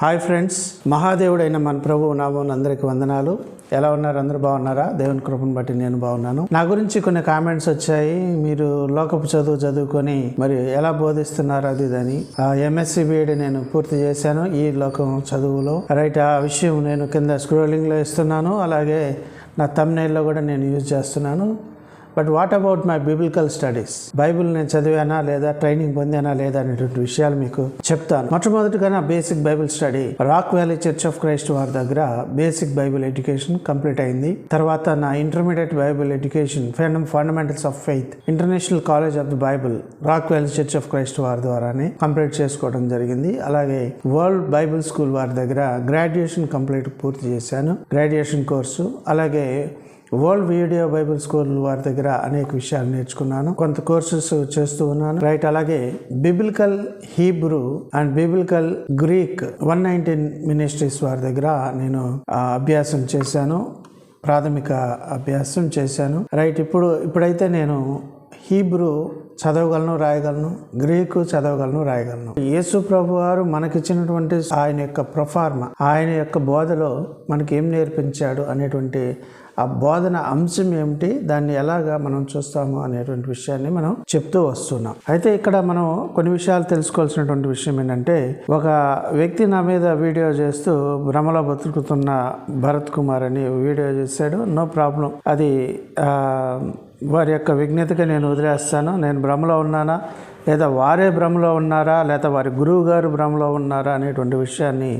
Hi friends మహాదేవుడైన మన ప్రభు నామం అందరికి వందనాలు. ఎలా ఉన్నారు? అందరూ బాగున్నారా? దేవుని కృపను బట్టి నేను బాగున్నాను. నా గురించి కొన్ని కామెంట్స్ వచ్చాయి. మీరు లోకపు చదువు చదువుకొని మరి ఎలా బోధిస్తున్నారు అది ఇదని ఎంఎస్సి బిఎడ్ నేను పూర్తి చేశాను ఈ లోకం చదువులో. రైట్ ఆ విషయం నేను కింద స్క్రోలింగ్లో ఇస్తున్నాను. అలాగే నా తమ్నైల్లో కూడా నేను యూజ్ చేస్తున్నాను. But what about my biblical studies Bible నేను చదివానా లేదా ట్రైనింగ్ పొందానా లేదా అనేటువంటి విషయాలు మీకు చెప్తాను. మొట్టమొదటిగా నా basic Bible study Rock Valley Church of Christ వారి దగ్గర బేసిక్ బైబిల్ ఎడ్యుకేషన్ కంప్లీట్ అయింది. తర్వాత నా intermediate Bible education fundamentals of faith International College of the Bible Rock Valley Church of Christ వారి ద్వారానే కంప్లీట్ చేసుకోవడం జరిగింది. అలాగే వరల్డ్ బైబిల్ స్కూల్ వారి దగ్గర గ్రాడ్యుయేషన్ కంప్లీట్ పూర్తి చేశాను. గ్రాడ్యుయేషన్ కోర్సు అలాగే వరల్డ్ వీడియో బైబిల్ స్కూల్ వారి దగ్గర అనేక విషయాలు నేర్చుకున్నాను. కొంత కోర్సెస్ చేస్తూ ఉన్నాను. రైట్ అలాగే biblical Hebrew and biblical Greek one nineteen ministries వారి దగ్గర నేను అభ్యాసం చేశాను. ప్రాథమిక అభ్యాసం చేశాను. రైట్ ఇప్పుడు ఇప్పుడైతే నేను హీబ్రూ చదవగలను రాయగలను. గ్రీకు చదవగలను రాయగలను. యేసు ప్రభు వారు మనకిచ్చినటువంటి ఆయన యొక్క ప్రొఫార్మ ఆయన యొక్క బోధలో మనకి ఏం నేర్పించాడు అనేటువంటి ఆ బోధన అంశం ఏమిటి దాన్ని ఎలాగా మనం చూస్తాము అనేటువంటి విషయాన్ని మనం చెప్తూ వస్తున్నాం. అయితే ఇక్కడ మనం కొన్ని విషయాలు తెలుసుకోవాల్సినటువంటి విషయం ఏంటంటే ఒక వ్యక్తి నా మీద వీడియో చేస్తూ భ్రమలో బతుకుతున్న భరత్ కుమార్ అని వీడియో చేశాడు. No problem. అది వారి యొక్క విజ్ఞతగా నేను వదిలేస్తాను. నేను భ్రమలో ఉన్నానా? లేదా వారే భ్రమలో ఉన్నారా లేదా వారి గురువు గారు భ్రమలో ఉన్నారా అనేటువంటి విషయాన్ని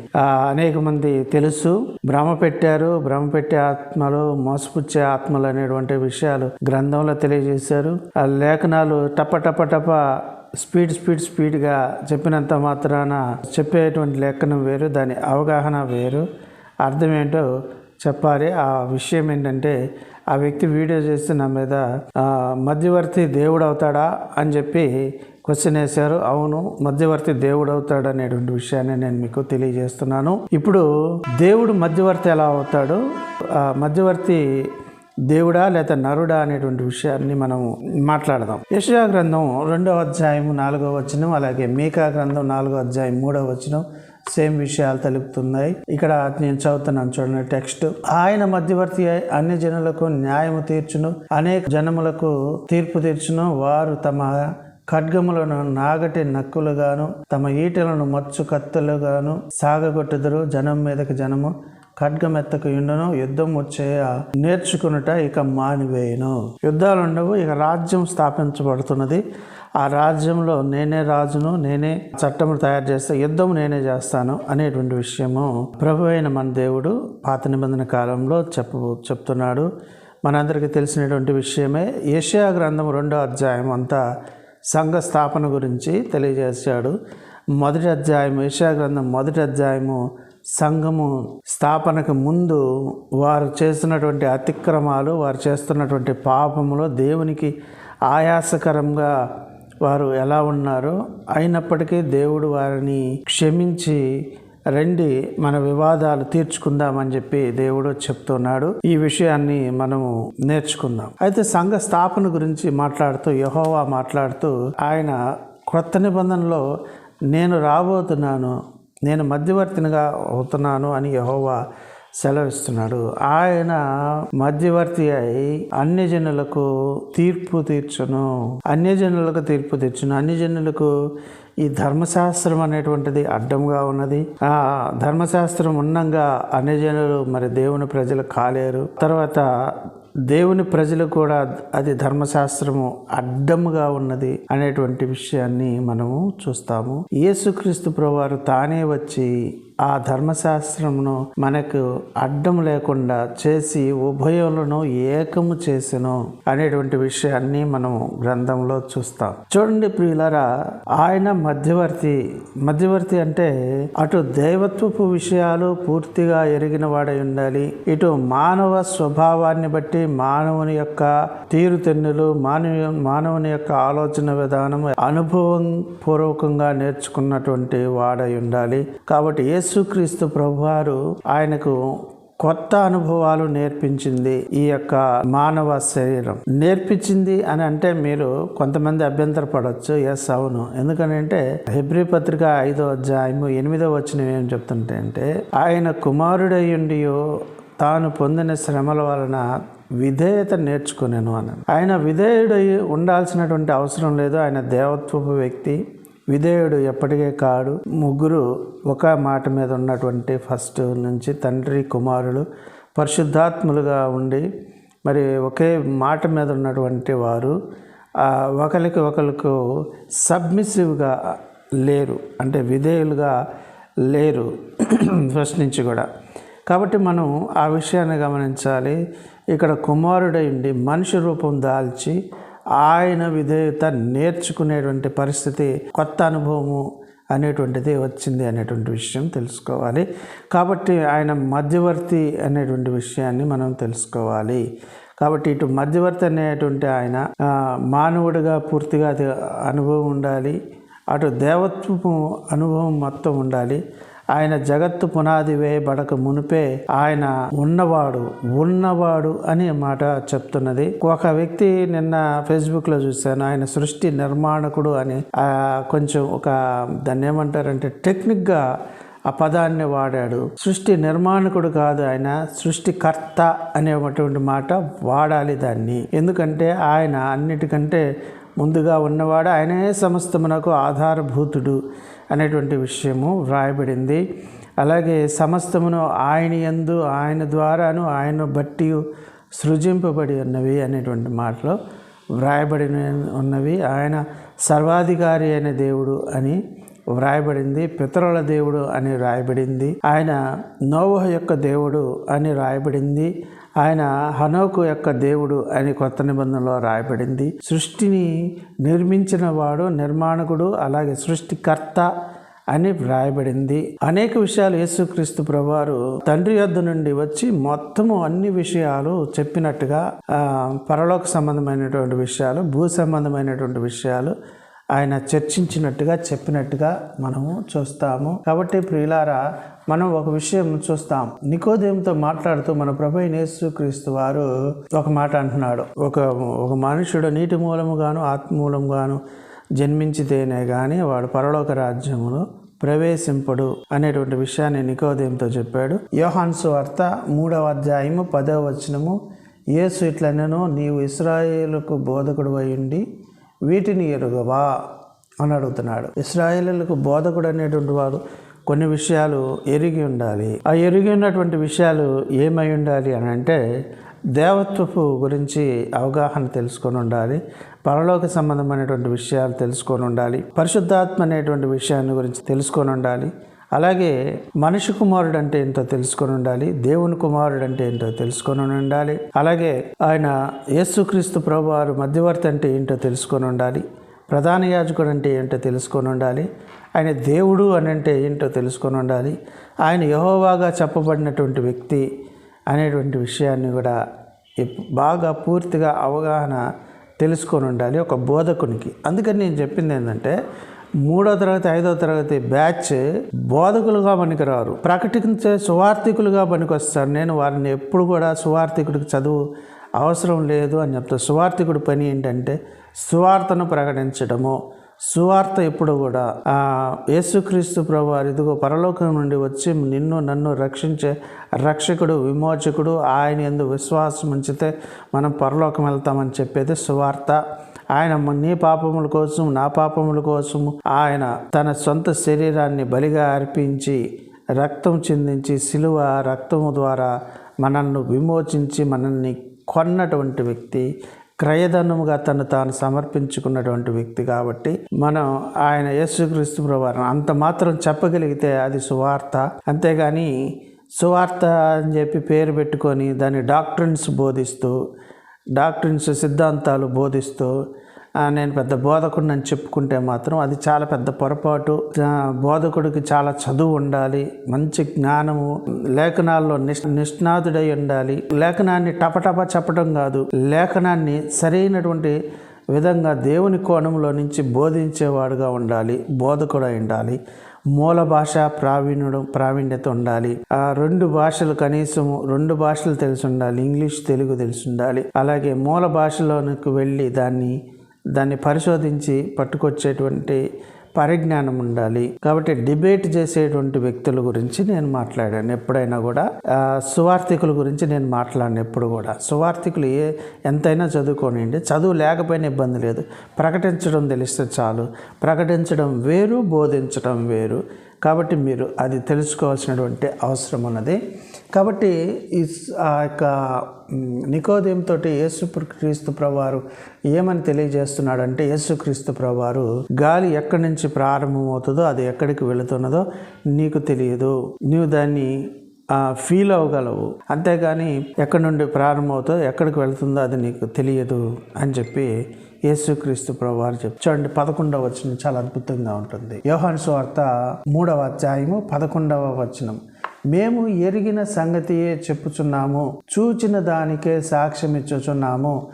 అనేక మంది తెలుసు. భ్రమ పెట్టారు. భ్రమ పెట్టే ఆత్మలు మోసపుచ్చే ఆత్మలు అనేటువంటి విషయాలు గ్రంథంలో తెలియజేశారు. ఆ లేఖనాలు టప టప టప స్పీడ్ స్పీడ్ స్పీడ్గా చెప్పినంత మాత్రాన చెప్పేటువంటి లేఖనం వేరు దాని అవగాహన వేరు. అర్థం ఏంటో చెప్పాలి. ఆ విషయం ఏంటంటే ఆ వ్యక్తి వీడియో చేస్తే నా మీద మధ్యవర్తి దేవుడు అవుతాడా అని చెప్పి క్వశ్చన్ వేశారు. అవును మధ్యవర్తి దేవుడు అవుతాడు అనేటువంటి విషయాన్ని నేను మీకు తెలియజేస్తున్నాను. ఇప్పుడు దేవుడు మధ్యవర్తి ఎలా అవుతాడు? మధ్యవర్తి దేవుడా లేదా నరుడా అనేటువంటి విషయాన్ని మనం మాట్లాడదాం. యశయా గ్రంథం రెండవ అధ్యాయం నాలుగవ వచనం అలాగే మీకా గ్రంథం నాలుగో అధ్యాయం మూడవ వచనం సేమ్ విషయాలు తెలుపుతున్నాయి. ఇక్కడ నేను చదువుతున్నాను చూడండి టెక్స్ట్. ఆయన మధ్యవర్తి అన్ని జనులకు న్యాయము తీర్చును అనేక జనములకు తీర్పు తీర్చును వారు తమ ఖడ్గములను నాగటి నక్కులుగాను తమ ఈటలను మచ్చు కత్తులుగాను సాగగొట్టుదురు జనం మీదకి జనము. ఖడ్గమెత్తకు ఇండును యుద్ధం వచ్చే నేర్చుకునుట ఇక మానివేయును. యుద్ధాలు ఉండవు ఇక రాజ్యం స్థాపించబడుతున్నది. ఆ రాజ్యంలో నేనే రాజును నేనే చట్టము తయారు చేస్తా యుద్ధం నేనే చేస్తాను అనేటువంటి విషయము ప్రభు అయిన మన దేవుడు పాత నిబంధన కాలంలో చెప్ప చెప్తున్నాడు. మనందరికీ తెలిసినటువంటి విషయమే ఏషియా గ్రంథం రెండో అధ్యాయం అంతా సంఘ స్థాపన గురించి తెలియజేశాడు. మొదటి అధ్యాయం గ్రంథం మొదటి అధ్యాయము సంఘము స్థాపనకు ముందు వారు చేస్తున్నటువంటి అతిక్రమాలు వారు చేస్తున్నటువంటి పాపములు దేవునికి ఆయాసకరంగా వారు ఎలా ఉన్నారో? అయినప్పటికీ దేవుడు వారిని క్షమించి రండి మన వివాదాలు తీర్చుకుందామని చెప్పి దేవుడు చెప్తున్నాడు. ఈ విషయాన్ని మనము నేర్చుకుందాం. అయితే సంఘ స్థాపన గురించి మాట్లాడుతూ యహోవా మాట్లాడుతూ ఆయన క్రొత్త నిబంధనలో నేను రాబోతున్నాను నేను మధ్యవర్తినిగా అవుతున్నాను అని యహోవా సెలవిస్తున్నాడు. ఆయన మధ్యవర్తి అయి అన్యజనులకు తీర్పు తీర్చును. అన్యజనులకు తీర్పు తీర్చును. అన్యజనులకు జనులకు ఈ ధర్మశాస్త్రం అనేటువంటిది అడ్డంగా ఉన్నది. ఆ ధర్మశాస్త్రం ఉన్నంగా అన్ని జనులు మరి దేవుని ప్రజలు కాలేరు. తర్వాత దేవుని ప్రజలు కూడా అది ధర్మశాస్త్రము అడ్డముగా ఉన్నది అనేటువంటి విషయాన్ని మనము చూస్తాము. యేసుక్రీస్తు ప్రభువారు తానే వచ్చి ఆ ధర్మశాస్త్రమును మనకు అడ్డం లేకుండా చేసి ఉభయములను ఏకము చేసెను అనేటువంటి విషయాన్ని మనం గ్రంథంలో చూస్తాం. చూడండి ప్రియులరా ఆయన మధ్యవర్తి మధ్యవర్తి అంటే అటు దైవత్వపు విషయాలు పూర్తిగా ఎరిగిన వాడై ఉండాలి ఇటు మానవ స్వభావాన్ని బట్టి మానవుని యొక్క తీరుతెన్నులు మానవ మానవుని యొక్క ఆలోచన విధానం అనుభవం పూర్వకంగా నేర్చుకున్నటువంటి వాడై ఉండాలి. కాబట్టి యేసుక్రీస్తు ప్రభువారు ఆయనకు కొత్త అనుభవాలు నేర్పించింది ఈ యొక్క మానవ శరీరం. నేర్పించింది అని అంటే మీరు కొంతమంది అభ్యంతరపడవచ్చు ఎస్ అవును. ఎందుకనంటే హెబ్రి పత్రిక ఐదో అధ్యాయము ఎనిమిదో వచ్చిన ఏం చెప్తుంటే అంటే ఆయన కుమారుడయ్యుండియో తాను పొందిన శ్రమల వలన విధేయత నేర్చుకునేను అని ఆయన విధేయుడై ఉండాల్సినటువంటి అవసరం లేదు. ఆయన దేవత్వపు వ్యక్తి. విధేయుడు ఎప్పటికే కాడు. ముగ్గురు ఒక మాట మీద ఉన్నటువంటి ఫస్ట్ నుంచి తండ్రి కుమారుడు పరిశుద్ధాత్ములుగా ఉండి మరి ఒకే మాట మీద ఉన్నటువంటి వారు ఒకరికి ఒకరికి సబ్మిసివ్గా లేరు. అంటే విధేయులుగా లేరు ఫస్ట్ నుంచి కూడా. కాబట్టి మనం ఆ విషయాన్ని గమనించాలి. ఇక్కడ కుమారుడై ఉండి మనిషి రూపం దాల్చి ఆయన విధేయత నేర్చుకునేటువంటి పరిస్థితి కొత్త అనుభవము అనేటువంటిది వచ్చింది అనేటువంటి విషయం తెలుసుకోవాలి. కాబట్టి ఆయన మధ్యవర్తి అనేటువంటి విషయాన్ని మనం తెలుసుకోవాలి. కాబట్టి ఇటు మధ్యవర్తి అనేటువంటి ఆయన మానవుడిగా పూర్తిగా అది అనుభవం ఉండాలి. అటు దేవత్వము అనుభవం మొత్తం ఉండాలి. ఆయన జగత్తు పునాది వేయబడక మునిపే ఆయన ఉన్నవాడు ఉన్నవాడు అనే మాట చెప్తున్నది. ఒక వ్యక్తి నిన్న ఫేస్బుక్లో చూశాను. ఆయన సృష్టి నిర్మాణకుడు అని కొంచెం ఒక దాన్ని ఏమంటారంటే టెక్నిక్గా ఆ పదాన్ని వాడాడు. సృష్టి నిర్మాణకుడు కాదు ఆయన సృష్టికర్త అనేటువంటి మాట వాడాలి దాన్ని. ఎందుకంటే ఆయన అన్నిటికంటే ముందుగా ఉన్నవాడు ఆయనే సమస్తమునకు ఆధారభూతుడు. అనేటువంటి విషయము వ్రాయబడింది. అలాగే సమస్తమును ఆయన యందు ఆయన ద్వారాను ఆయన బట్టి సృజింపబడి ఉన్నవి అనేటువంటి మాటలో వ్రాయబడి ఉన్నవి. ఆయన సర్వాధికారి అయిన దేవుడు అని వ్రాయబడింది. పితరుల దేవుడు అని రాయబడింది ఆయన నోవహ యొక్క దేవుడు అని రాయబడింది ఆయన హనోకు యొక్క దేవుడు అని కొత్త నిబంధనలో రాయబడింది. సృష్టిని నిర్మించిన వాడు నిర్మాణకుడు అలాగే సృష్టికర్త అని వ్రాయబడింది అనేక విషయాలు యేసుక్రీస్తు ప్రభువారు తండ్రి యొద్ద నుండి వచ్చి మొత్తము అన్ని విషయాలు చెప్పినట్టుగా పరలోక సంబంధమైనటువంటి విషయాలు భూ సంబంధమైనటువంటి విషయాలు ఆయన చర్చించినట్టుగా చెప్పినట్టుగా మనము చూస్తాము. కాబట్టి ప్రియులారా మనం ఒక విషయం చూస్తాం. నికోదేంతో మాట్లాడుతూ మన ప్రభు అయిన యేసుక్రీస్తు వారు ఒక మాట అంటున్నాడు. ఒక ఒక మనుషుడు నీటి మూలముగాను ఆత్మ జన్మించితేనే కానీ వాడు పరలోక రాజ్యములో ప్రవేశింపడు అనేటువంటి విషయాన్ని నికోదేంతో చెప్పాడు. యోహాన్సు వార్త మూడవ అధ్యాయము పదవ వచనము యేసు ఇట్లనను నీవు ఇస్రాయేలుకు బోధకుడు అయ్యుండి వీటిని ఎరుగవా? అని అడుగుతున్నాడు. ఇస్రాయేలులకు బోధకుడు అనేటువంటి వాడు కొన్ని విషయాలు ఎరిగి ఉండాలి. ఆ ఎరిగి ఉన్నటువంటి విషయాలు ఏమై ఉండాలి అని అంటే దేవత్వపు గురించి అవగాహన తెలుసుకొని ఉండాలి. పరలోక సంబంధమైనటువంటి విషయాలు తెలుసుకొని ఉండాలి. పరిశుద్ధాత్మ అనేటువంటి విషయాన్ని గురించి తెలుసుకొని ఉండాలి. అలాగే మనిషి కుమారుడు అంటే ఏంటో తెలుసుకొని ఉండాలి. దేవుని కుమారుడు అంటే ఏంటో తెలుసుకొని ఉండాలి. అలాగే ఆయన యేసుక్రీస్తు ప్రభు వారు మధ్యవర్తి అంటే ఏంటో తెలుసుకొని ఉండాలి. ప్రధాన యాజకుడు అంటే ఏంటో తెలుసుకొని ఉండాలి. ఆయన దేవుడు అని అంటే ఏంటో తెలుసుకొని ఉండాలి. ఆయన యహోవాగా చెప్పబడినటువంటి వ్యక్తి అనేటువంటి విషయాన్ని కూడా బాగా పూర్తిగా అవగాహన తెలుసుకొని ఉండాలి ఒక బోధకునికి. అందుకని నేను చెప్పింది ఏంటంటే మూడో తరగతి ఐదో తరగతి బ్యాచ్ బోధకులుగా పనికిరారు. ప్రకటించే సువార్థికులుగా పనికొస్తారు. నేను వారిని ఎప్పుడు కూడా సువార్థికుడికి చదువు అవసరం లేదు అని చెప్తా సువార్థికుడి పని ఏంటంటే సువార్తను ప్రకటించడము. సువార్త ఎప్పుడు కూడా ఆ, యేసుక్రీస్తు ప్రభు ఇదిగో పరలోకం నుండి వచ్చి నిన్ను నన్ను రక్షించే రక్షకుడు విమోచకుడు ఆయన ఎందు విశ్వాసం ఉంచితే మనం పరలోకం వెళ్తామని చెప్పేది సువార్త. ఆయన నీ పాపముల కోసం నా పాపముల కోసం ఆయన తన సొంత శరీరాన్ని బలిగా అర్పించి రక్తం చిందించి సిలువ రక్తము ద్వారా మనల్ని విమోచించి మనల్ని కొన్నటువంటి వ్యక్తి క్రయధనముగా తను తాను సమర్పించుకున్నటువంటి వ్యక్తి కాబట్టి మనం ఆయన యేసుక్రీస్తు ప్రభావం అంత మాత్రం చెప్పగలిగితే అది సువార్త. అంతేగాని సువార్త అని చెప్పి పేరు పెట్టుకొని దాని డాక్టర్స్ బోధిస్తూ డాక్టర్స్ సిద్ధాంతాలు బోధిస్తూ నేను పెద్ద బోధకుడిని అని చెప్పుకుంటే మాత్రం అది చాలా పెద్ద పొరపాటు. బోధకుడికి చాలా చదువు ఉండాలి మంచి జ్ఞానము లేఖనాల్లో నిష్ నిష్ణాతుడై ఉండాలి. లేఖనాన్ని టపటప చెప్పడం కాదు లేఖనాన్ని సరైనటువంటి విధంగా దేవుని కోణంలో నుంచి బోధించేవాడుగా ఉండాలి బోధకుడై ఉండాలి. మూల భాష ప్రావీణ్యం ప్రావీణ్యత ఉండాలి. ఆ రెండు భాషలు కనీసం రెండు భాషలు తెలిసి ఉండాలి ఇంగ్లీష్ తెలుగు తెలిసి ఉండాలి. అలాగే మూల భాషలోనికి వెళ్ళి దాన్ని దాన్ని పరిశోధించి పట్టుకొచ్చేటువంటి పరిజ్ఞానం ఉండాలి. కాబట్టి డిబేట్ చేసేటువంటి వ్యక్తుల గురించి నేను మాట్లాడాను. ఎప్పుడైనా కూడా సువార్థికుల గురించి నేను మాట్లాడిన ఎప్పుడు కూడా. సువార్థికులు ఏ ఎంతైనా చదువుకోనివ్వండి చదువు లేకపోయినా ఇబ్బంది లేదు. ప్రకటించడం తెలిస్తే చాలు. ప్రకటించడం వేరు బోధించడం వేరు. కాబట్టి మీరు అది తెలుసుకోవాల్సినటువంటి అవసరం ఉన్నది. కాబట్టి ఈ ఆ యొక్క నికోదేంతో యేసుక్రీస్తు ప్రభువారు ఏమని తెలియజేస్తున్నాడంటే యేసుక్రీస్తు ప్రభువారు గాలి ఎక్కడి నుంచి ప్రారంభమవుతుందో అది ఎక్కడికి వెళుతున్నదో నీకు తెలియదు. నీవు దాన్ని ఫీల్ అవ్వగలవు. అంతేగాని ఎక్కడి నుండి ప్రారంభమవుతుందో ఎక్కడికి వెళుతుందో అది నీకు తెలియదు అని చెప్పి యేసుక్రీస్తు ప్రభువారు చెప్పు చూడండి పదకొండవ వచనం చాలా అద్భుతంగా ఉంటుంది. యోహాన్ సువార్త మూడవ అధ్యాయము పదకొండవ వచనం. మేము ఎరిగిన సంగతియే చెప్పుచున్నాము చూచిన దానికే సాక్ష్యం ఇచ్చుచున్నాము.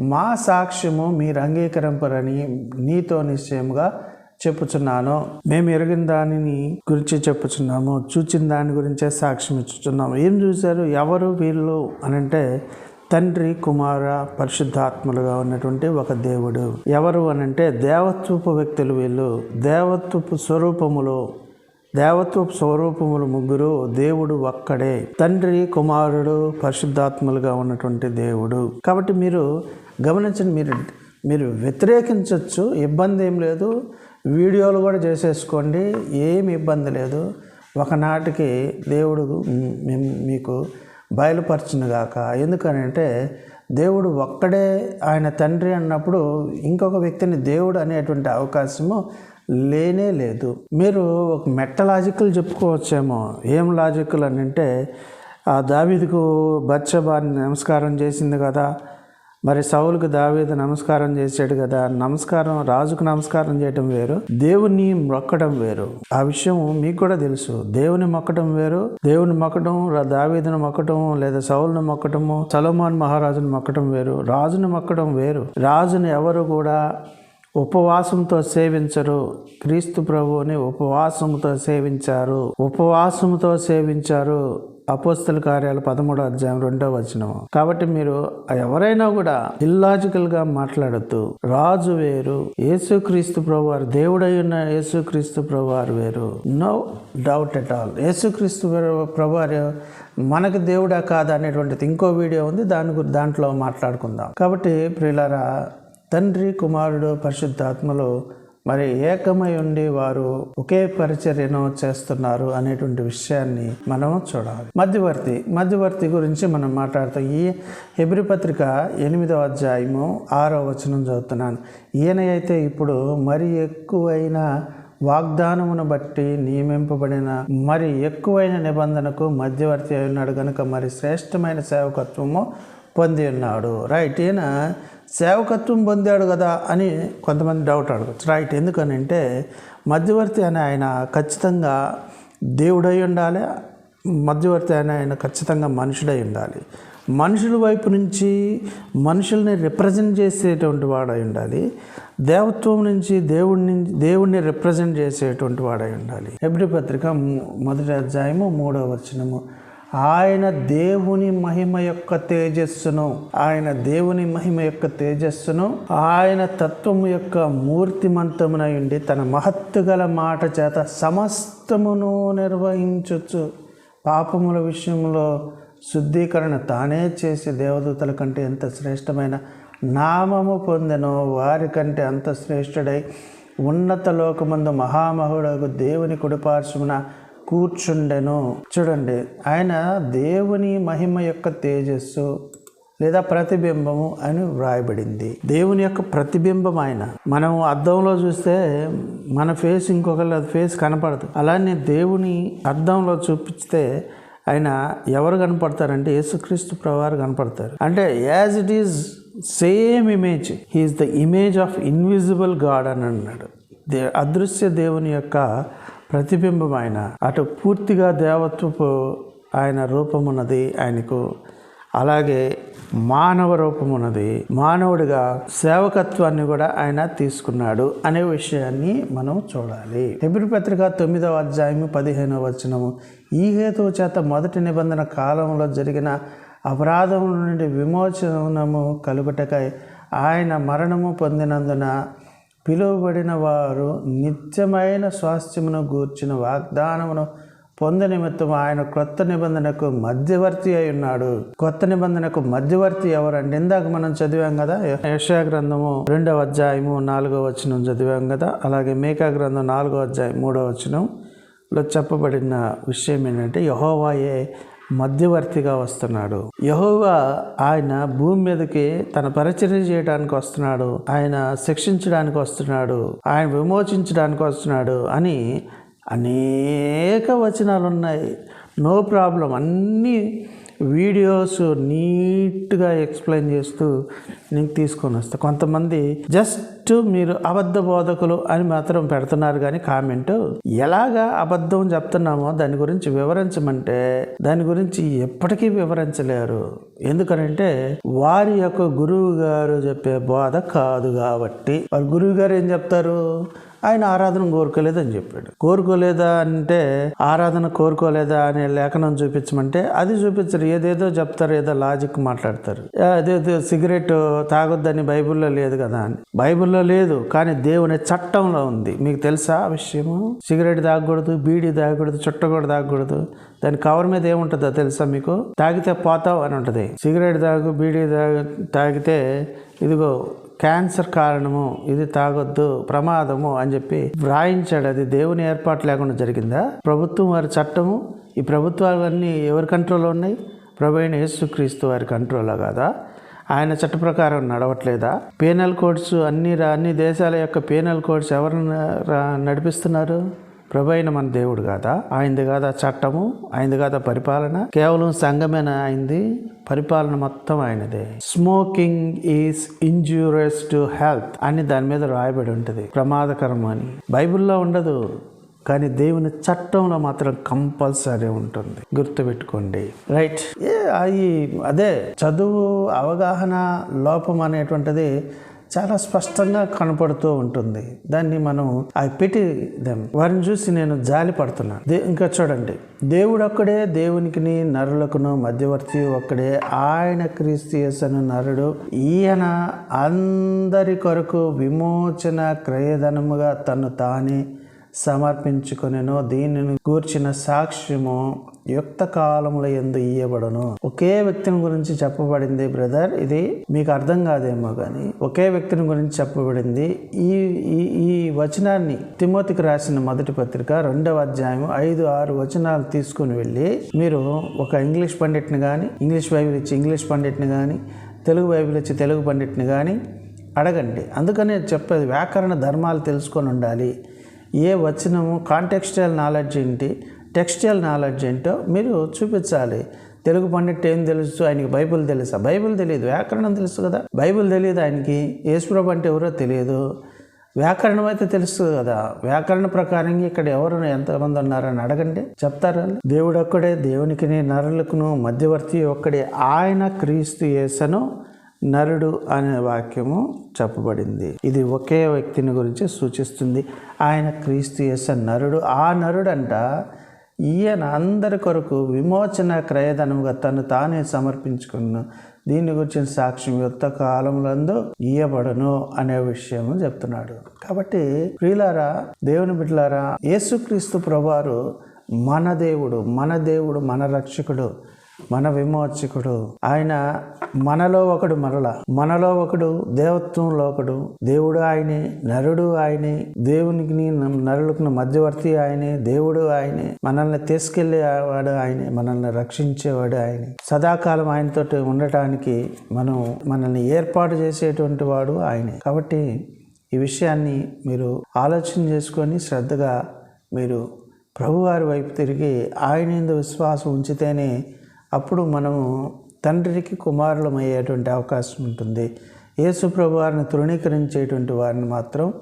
మా సాక్ష్యము మీరు అంగీకరింపరని నీతో నిశ్చయముగా చెప్పుచున్నాను. మేము ఎరిగిన దానిని గురించి చెప్పుచున్నాము చూచిన దాని గురించే సాక్ష్యం ఇచ్చుచున్నాము. ఏం చూశారు? ఎవరు వీళ్ళు అని అంటే తండ్రి కుమార పరిశుద్ధాత్మలుగా ఉన్నటువంటి ఒక దేవుడు. ఎవరు అనంటే దేవత్వపు వ్యక్తులు వీళ్ళు. దేవత్వపు స్వరూపములో దేవత్వ స్వరూపములు ముగ్గురు దేవుడు ఒక్కడే. తండ్రి కుమారుడు పరిశుద్ధాత్మలుగా ఉన్నటువంటి దేవుడు. కాబట్టి మీరు గమనించండి మీరు మీరు వ్యతిరేకించవచ్చు ఇబ్బంది ఏం లేదు. వీడియోలు కూడా చేసేసుకోండి ఏమి ఇబ్బంది లేదు. ఒకనాటికి దేవుడు మ్, మేము మీకు బయలుపరచునుగాక. ఎందుకనంటే దేవుడు ఒక్కడే ఆయన తండ్రి అన్నప్పుడు ఇంకొక వ్యక్తిని దేవుడు అనేటువంటి అవకాశము లేనే లేదు. మీరు ఒక మెట్ట లాజికల్ చెప్పుకోవచ్చేమో. ఏం లాజికల్ అని అంటే ఆ దావీదుకు బచ్చబాని నమస్కారం చేసింది కదా మరి సౌలుకు దావీదు నమస్కారం చేశాడు కదా నమస్కారం రాజుకు నమస్కారం చేయటం వేరు దేవుని మొక్కడం వేరు. ఆ విషయం మీకు కూడా తెలుసు. దేవుని మొక్కడం వేరు దేవుని మొక్కడం దావీదును మొక్కడం లేదా సౌలును మొక్కటము సలోమాన్ మహారాజును మొక్కడం వేరు రాజును మొక్కడం వేరు. రాజును ఎవరు కూడా ఉపవాసంతో సేవించరు. క్రీస్తు ప్రభువుని ఉపవాసంతో సేవించారు. ఉపవాసంతో సేవించారు. అపోస్తల కార్యాలు పదమూడో అధ్యాయం రెండో వచనం. కాబట్టి మీరు ఎవరైనా కూడా ఇల్లాజికల్గా మాట్లాడుతూ రాజు వేరు యేసుక్రీస్తు ప్రభు వారు దేవుడై ఉన్న యేసుక్రీస్తు ప్రభు వారు. వేరు నో డౌట్ ఎట్ ఆల్ యేసుక్రీస్తు ప్రభు వారు మనకు దేవుడా కాదా అనేటువంటిది ఇంకో వీడియో ఉంది. దాని గురి దాంట్లో మాట్లాడుకుందాం. కాబట్టి ప్రియులారా తండ్రి కుమారుడు పరిశుద్ధాత్మలు మరి ఏకమై ఉండి వారు ఒకే పరిచర్యను చేస్తున్నారు అనేటువంటి విషయాన్ని మనం చూడాలి. మధ్యవర్తి మధ్యవర్తి గురించి మనం మాట్లాడతాం. ఈ హెబ్రి పత్రిక ఎనిమిదవ అధ్యాయము ఆరో వచనం చదువుతున్నాను. ఈయన అయితే ఇప్పుడు మరి ఎక్కువైన వాగ్దానమును బట్టి నియమింపబడిన మరి ఎక్కువైన నిబంధనకు మధ్యవర్తి అయి ఉన్నాడు కనుక మరి శ్రేష్టమైన సేవకత్వము పొంది ఉన్నాడు. రైట్ ఈయన సేవకత్వం పొందాడు కదా అని కొంతమంది డౌట్ అడగచ్చు. రైట్ ఎందుకనంటే మధ్యవర్తి అని ఆయన ఖచ్చితంగా దేవుడై ఉండాలి మధ్యవర్తి అని ఆయన ఖచ్చితంగా మనుషుడై ఉండాలి. మనుషుల వైపు నుంచి మనుషుల్ని రిప్రజెంట్ చేసేటువంటి వాడై ఉండాలి దేవత్వం నుంచి దేవుడిని దేవుడిని రిప్రజెంట్ చేసేటువంటి వాడై ఉండాలి. ఎబ్రి పత్రిక మొదటి అధ్యాయము మూడవ వచనము. ఆయన దేవుని మహిమ యొక్క తేజస్సును ఆయన దేవుని మహిమ యొక్క తేజస్సును ఆయన తత్వము యొక్క మూర్తిమంతమునై ఉండి తన మహత్తు గల మాట చేత సమస్తమును నిర్వహించవచ్చు పాపముల విషయంలో శుద్ధీకరణ తానే చేసి దేవదూతల కంటే ఎంత శ్రేష్టమైన నామము పొందెనో వారికంటే అంత శ్రేష్ఠుడై ఉన్నత లోకమందు మహామహుడకు దేవుని కుడిపార్శ్వమున కూర్చుండెను. చూడండి ఆయన దేవుని మహిమ యొక్క తేజస్సు లేదా ప్రతిబింబము అని వ్రాయబడింది. దేవుని యొక్క ప్రతిబింబం ఆయన. మనం అద్దంలో చూస్తే మన ఫేస్ ఇంకొకళ్ళ ఫేస్ కనపడదు. అలానే దేవుని అద్దంలో చూపిస్తే ఆయన ఎవరు కనపడతారంటే యేసుక్రీస్తు ప్రవారు కనపడతారు. అంటే as it is same image. He is the image of invisible God అని అన్నాడు. దే అదృశ్య దేవుని యొక్క ప్రతిబింబం ఆయన అటు పూర్తిగా దేవత్వపు ఆయన రూపమున్నది ఆయనకు. అలాగే మానవ రూపమున్నది మానవుడిగా సేవకత్వాన్ని కూడా ఆయన తీసుకున్నాడు అనే విషయాన్ని మనం చూడాలి. హెబ్రి పత్రిక తొమ్మిదవ అధ్యాయము పదిహేనవ వచనము. ఈ హేతువు చేత మొదటి నిబంధన కాలంలో జరిగిన అపరాధం నుండి విమోచనము కలుగుటకై ఆయన మరణము పొందినందున పిలువబడిన వారు నిత్యమైన స్వాస్థ్యమును గూర్చిన వాగ్దానమును పొంద నిమిత్తం ఆయన క్రొత్త నిబంధనకు మధ్యవర్తి అయి ఉన్నాడు. కొత్త నిబంధనకు మధ్యవర్తి ఎవరండి? ఇందాక మనం చదివాం కదా యశా గ్రంథము రెండవ అధ్యాయము నాలుగో వచనం చదివాం కదా అలాగే మేకా గ్రంథం నాలుగో అధ్యాయం మూడవ వచనంలో చెప్పబడిన విషయం ఏంటంటే యహోవాయే మధ్యవర్తిగా వస్తున్నాడు. యహోవా ఆయన భూమి మీదకి తన పరిచర్య చేయడానికి వస్తున్నాడు. ఆయన శిక్షించడానికి వస్తున్నాడు. ఆయన విమోచించడానికి వస్తున్నాడు అని అనేక వచనాలు ఉన్నాయి నో ప్రాబ్లం. అన్నీ వీడియోస్ నీట్గా ఎక్స్ప్లెయిన్ చేస్తూ నీకు తీసుకొని వస్తా. కొంతమంది జస్ట్ మీరు అబద్ధ బోధకులు అని మాత్రం పెడుతున్నారు కానీ కామెంట్ ఎలాగా అబద్ధం చెప్తున్నామో దాని గురించి వివరించమంటే దాని గురించి ఎప్పటికీ వివరించలేరు. ఎందుకనంటే వారి యొక్క గురువు గారు చెప్పే బోధ కాదు కాబట్టి. వారి గురువు గారు ఏం చెప్తారు? ఆయన ఆరాధన కోరుకోలేదని చెప్పాడు. కోరుకోలేదా అంటే ఆరాధన కోరుకోలేదా అనే లేఖనం చూపించమంటే అది చూపించరు. ఏదేదో చెప్తారు ఏదో లాజిక్ మాట్లాడతారు. అదేదో సిగరెట్ తాగొద్దని బైబిల్లో లేదు కదా అని. బైబిల్లో లేదు కానీ దేవుని చట్టంలో ఉంది. మీకు తెలుసా ఆ విషయము? సిగరెట్ తాగకూడదు బీడీ తాగకూడదు చుట్ట కూడా తాగకూడదు. దాని కవర్ మీద ఏముంటుందో తెలుసా మీకు? తాగితే పోతావు అని ఉంటుంది. సిగరెట్ తాగు బీడీ తాగు తాగితే ఇదిగో క్యాన్సర్ కారణము ఇది తాగొద్దు ప్రమాదము అని చెప్పి వ్రాయించాడు. అది దేవుని ఏర్పాటు లేకుండా జరిగిందా? ప్రభుత్వం వారి చట్టము ఈ ప్రభుత్వాలన్నీ ఎవరి కంట్రోల్లో ఉన్నాయి? ప్రభు అయిన యేసుక్రీస్తు వారి కంట్రోల్లో కాదా? ఆయన చట్ట ప్రకారం నడవట్లేదా? పీనల్ కోడ్స్ అన్ని రా- అన్ని దేశాల యొక్క పీనల్ కోడ్స్ ఎవరు రా- నడిపిస్తున్నారు? ప్రభు అయిన మన దేవుడు కాదా? ఆయనది కాదా చట్టము? ఆయనది కాదా పరిపాలన? కేవలం సంఘమైన ఆయనది పరిపాలన మొత్తం ఆయనదే. Smoking is injurious to health అని దాని మీద రాయబడి ఉంటుంది. ప్రమాదకరం అని. బైబిల్లో ఉండదు కానీ దేవుని చట్టంలో మాత్రం కంపల్సరీ ఉంటుంది. గుర్తుపెట్టుకోండి. రైట్? ఏ అవి అదే చదువు అవగాహన లోపం అనేటువంటిది చాలా స్పష్టంగా కనపడుతూ ఉంటుంది. దాన్ని మనం ఐ పెట్టి దెమ్ వారిని చూసి నేను జాలి పడుతున్నాను దే- ఇంకా చూడండి. దేవుడు ఒక్కడే దేవునికిని నరులకును మధ్యవర్తి ఒక్కడే. ఆయన క్రీస్తు నరుడు. ఈయన అందరి కొరకు విమోచన క్రయధనముగా తను తానే సమర్పించుకొనెను. దీనిని గూర్చిన సాక్ష్యము యుక్త కాలముల ఎందు ఇయ్యబడను. ఒకే వ్యక్తిని గురించి చెప్పబడింది బ్రదర్. ఇది మీకు అర్థం కాదేమో కానీ ఒకే వ్యక్తిని గురించి చెప్పబడింది. ఈ ఈ ఈ వచనాన్ని తిమోతికి రాసిన మొదటి పత్రిక రెండవ అధ్యాయం ఐదు ఆరు వచనాలు తీసుకుని వెళ్ళి మీరు ఒక ఇంగ్లీష్ పండిట్ని కానీ ఇంగ్లీష్ బైబిల్ ఇచ్చి ఇంగ్లీష్ పండిట్ని కానీ తెలుగు బైబిల్ ఇచ్చి తెలుగు పండిట్ని కానీ అడగండి. అందుకనే చెప్పేది వ్యాకరణ ధర్మాలు తెలుసుకొని ఉండాలి. ఏ వచనము కాంటెక్స్టల్ నాలెడ్జ్ ఏంటి? టెక్స్టైల్ నాలెడ్జ్ ఏంటో మీరు చూపించాలి. తెలుగు పండిట్ ఏం తెలుసు? ఆయనకి బైబిల్ తెలుసా? బైబిల్ తెలియదు. వ్యాకరణం తెలుసు కదా? బైబిల్ తెలియదు ఆయనకి. యేసుప్రభు అంటే ఎవరో తెలియదు. వ్యాకరణం అయితే తెలుస్తుంది కదా? వ్యాకరణ ప్రకారంగా ఇక్కడ ఎవరు ఎంతమంది ఉన్నారని అడగండి. చెప్తారా? దేవుడు ఒక్కడే దేవునికి నరులకును మధ్యవర్తి ఒక్కడే. ఆయన క్రీస్తు యేసను నరుడు అనే వాక్యము చెప్పబడింది. ఇది ఒకే వ్యక్తిని గురించి సూచిస్తుంది. ఆయన క్రీస్తు యేస నరుడు. ఆ నరుడంట ఈయన అందరి కొరకు విమోచన క్రయధనముగా తను తానే సమర్పించుకున్న దీని గురించిన సాక్ష్యం యుక్త కాలములందు ఇయ్యబడను అనే విషయము చెప్తున్నాడు. కాబట్టి ప్రియులారా దేవుని బిడ్డలారా యేసుక్రీస్తు ప్రభువారు మన దేవుడు మన దేవుడు మన రక్షకుడు మన విమోచకుడు. ఆయన మనలో ఒకడు మరల. మనలో ఒకడు దేవత్వంలో ఒకడు. దేవుడు ఆయనే నరుడు ఆయనే దేవునికి నరులకు మధ్యవర్తి ఆయనే దేవుడు ఆయనే మనల్ని తీసుకెళ్ళేవాడు ఆయనే మనల్ని రక్షించేవాడు ఆయనే. సదాకాలం ఆయనతో ఉండటానికి మనం మనల్ని ఏర్పాటు చేసేటువంటి వాడు ఆయనే. కాబట్టి ఈ విషయాన్ని మీరు ఆలోచన చేసుకొని శ్రద్ధగా మీరు ప్రభువారి వైపు తిరిగి ఆయన విశ్వాసం ఉంచితేనే అప్పుడు మనము తండ్రికి కుమారులం అయ్యేటువంటి అవకాశం ఉంటుంది. యేసుప్రభు వారిని తృణీకరించేటువంటి వారిని మాత్రం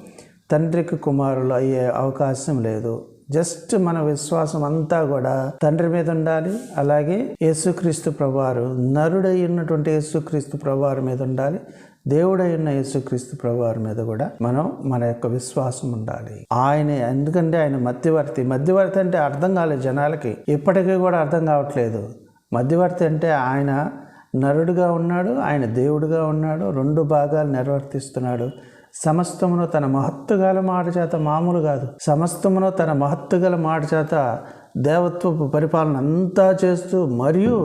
తండ్రికి కుమారులు అయ్యే అవకాశం లేదు. జస్ట్ మన విశ్వాసం అంతా కూడా తండ్రి మీద ఉండాలి అలాగే యేసుక్రీస్తు ప్రభువారు నరుడై ఉన్నటువంటి యేసుక్రీస్తు ప్రభువారి మీద ఉండాలి దేవుడై ఉన్న యేసుక్రీస్తు ప్రభువారి మీద కూడా మనం మన యొక్క విశ్వాసం ఉండాలి. ఆయన ఎందుకంటే ఆయన మధ్యవర్తి. మధ్యవర్తి అంటే అర్థం కాలేదు జనాలకి. ఇప్పటికీ కూడా అర్థం కావట్లేదు. మధ్యవర్తి అంటే ఆయన నరుడుగా ఉన్నాడు ఆయన దేవుడుగా ఉన్నాడు రెండు భాగాలు నిర్వర్తిస్తున్నాడు. సమస్తమును తన మహత్తుగల మాట చేత మామూలు కాదు. సమస్తమును తన మహత్తుగల మాట చేత దేవత్వపు పరిపాలన అంతా చేస్తూ మరియు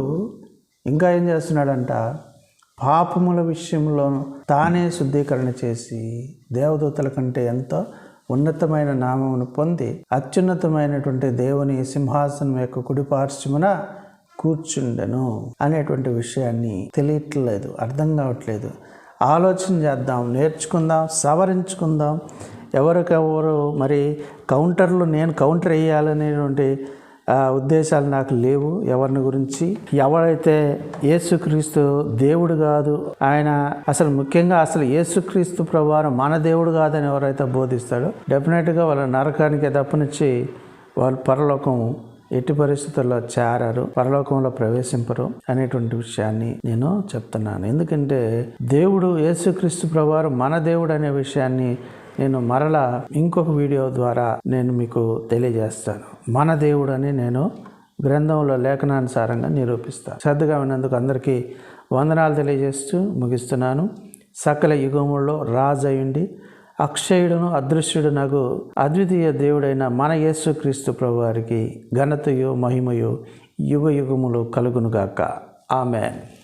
ఇంకా ఏం చేస్తున్నాడంట? పాపముల విషయంలోనూ తానే శుద్ధీకరణ చేసి దేవదూతల కంటే ఎంతో ఉన్నతమైన నామమును పొంది అత్యున్నతమైనటువంటి దేవుని సింహాసనం యొక్క కుడిపార్శ్వమున కూర్చుండెను అనేటువంటి విషయాన్ని తెలియట్లేదు అర్థం కావట్లేదు. ఆలోచన చేద్దాం నేర్చుకుందాం సవరించుకుందాం. ఎవరికెవరు మరి కౌంటర్లు నేను కౌంటర్ వేయాలనేటువంటి ఉద్దేశాలు నాకు లేవు. ఎవరిని గురించి? ఎవరైతే యేసుక్రీస్తు దేవుడు కాదు ఆయన అసలు ముఖ్యంగా అసలు యేసుక్రీస్తు ప్రభావం మన దేవుడు కాదని ఎవరైతే బోధిస్తాడో డెఫినెట్గా వాళ్ళ నరకానికి తప్పనిచ్చి వాళ్ళు పరలోకం ఎట్టి పరిస్థితుల్లో చేరారు పరలోకంలో ప్రవేశింపరు అనేటువంటి విషయాన్ని నేను చెప్తున్నాను. ఎందుకంటే దేవుడు యేసుక్రీస్తు ప్రభువారు మన దేవుడు అనే విషయాన్ని నేను మరలా ఇంకొక వీడియో ద్వారా నేను మీకు తెలియజేస్తాను. మన దేవుడు అని నేను గ్రంథంలో లేఖనానుసారంగా నిరూపిస్తాను. శ్రద్ధగా విన్నందుకు అందరికీ వందనాలు తెలియజేస్తూ ముగిస్తున్నాను. సకల యుగముల్లో రాజయుండి అక్షయుడును అదృశ్యుడునగు అద్వితీయ దేవుడైన మన యేసుక్రీస్తు ప్రభువారికి ఘనతయు మహిమయు యుగ యుగములు కలుగునుగాక. ఆమెన్.